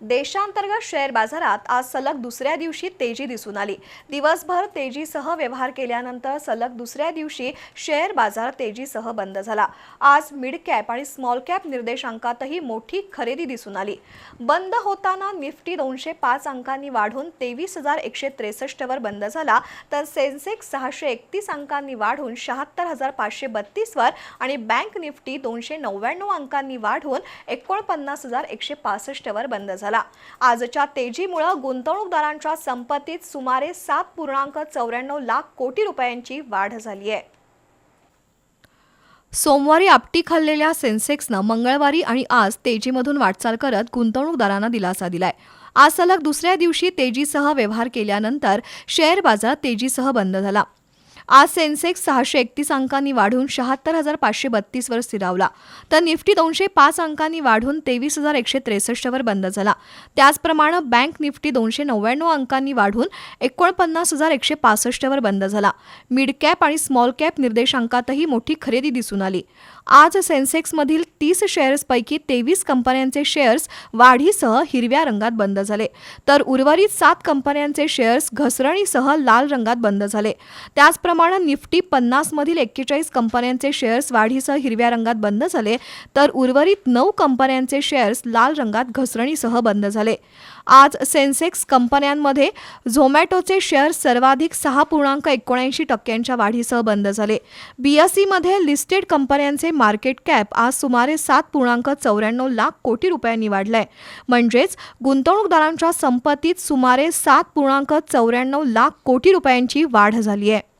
देशांतर्गत शेअर बाजारात आज सलग दुसऱ्या दिवशी तेजी दिसून आली. दिवसभर तेजीसह व्यवहार केल्यानंतर सलग दुसऱ्या दिवशी शेअर बाजार तेजीसह बंद झाला. आज मिड कॅप आणि स्मॉल कॅप निर्देशांकातही मोठी खरेदी दिसून आली. बंद होताना निफ्टी दोनशे पाच अंकांनी वाढून तेवीस हजार एकशे त्रेसष्टवर बंद झाला तर सेन्सेक्स सहाशे एकतीस अंकांनी वाढून शहात्तर हजार पाचशे बत्तीसवर आणि बँक निफ्टी दोनशे नव्याण्णव अंकांनी वाढून एकोणपन्नास हजार एकशे पासष्टवर बंद झाला. आजच्या तेजीमुळं गुंतवणूकदारांच्या संपत्तीत सुमारे सात पूर्णांक चौऱ्याण्णव लाख कोटी रुपयांची वाढ झाली आहे. सोमवारी आपटी खाल्लेल्या सेन्सेक्सनं मंगळवारी आणि आज तेजीमधून वाटचाल करत गुंतवणूकदारांना दिलासा दिलाय. आज सलग दुसऱ्या दिवशी तेजीसह व्यवहार केल्यानंतर शेअर बाजार तेजीसह बंद झाला. आज सेन्सेक्स सहाशे एकतीस अंकांनी वाढून शहात्तर हजार पाचशे बत्तीसवर स्थिरावला. तर निफ्टी दोनशे पाच अंकांनी वाढून तेवीस हजार एकशे त्रेसष्टवर बंद झाला. त्याचप्रमाणे बँक निफ्टी दोनशे नव्याण्णव अंकांनी वाढून एकोणपन्नास हजार एकशे पासष्टवर बंद झाला. मिड कॅप आणि स्मॉल कॅप निर्देशांकातही मोठी खरेदी दिसून आली. आज सेन्सेक्समधील तीस शेअर्सपैकी तेवीस कंपन्यांचे शेअर्स वाढीसह हिरव्या रंगात बंद झाले. तर उर्वरित सात कंपन्यांचे शेअर्स घसरणीसह लाल रंगात बंद झाले. त्याचप्रमाणे निफ्टी पन्नासमधील एक्केचाळीस कंपन्यांचे शेअर्स वाढीसह हिरव्या रंगात बंद झाले तर उर्वरित नऊ कंपन्यांचे शेअर्स लाल रंगात घसरणीसह बंद झाले. आज सेन्सेक्स कंपन्यांमध्ये झोमॅटोचे शेअर सर्वाधिक सहा पूर्णांक एकोणऐंशी टक्क्यांच्या वाढीसह बंद झाले. बीएसईमध्ये लिस्टेड कंपन्यांचे मार्केट कॅप आज सुमारे सात पूर्णांक चौऱ्याण्णव लाख कोटी रुपयांनी वाढलंय. म्हणजेच गुंतवणूकदारांच्या संपत्तीत सुमारे सात पूर्णांक चौऱ्याण्णव लाख कोटी रुपयांची वाढ झाली आहे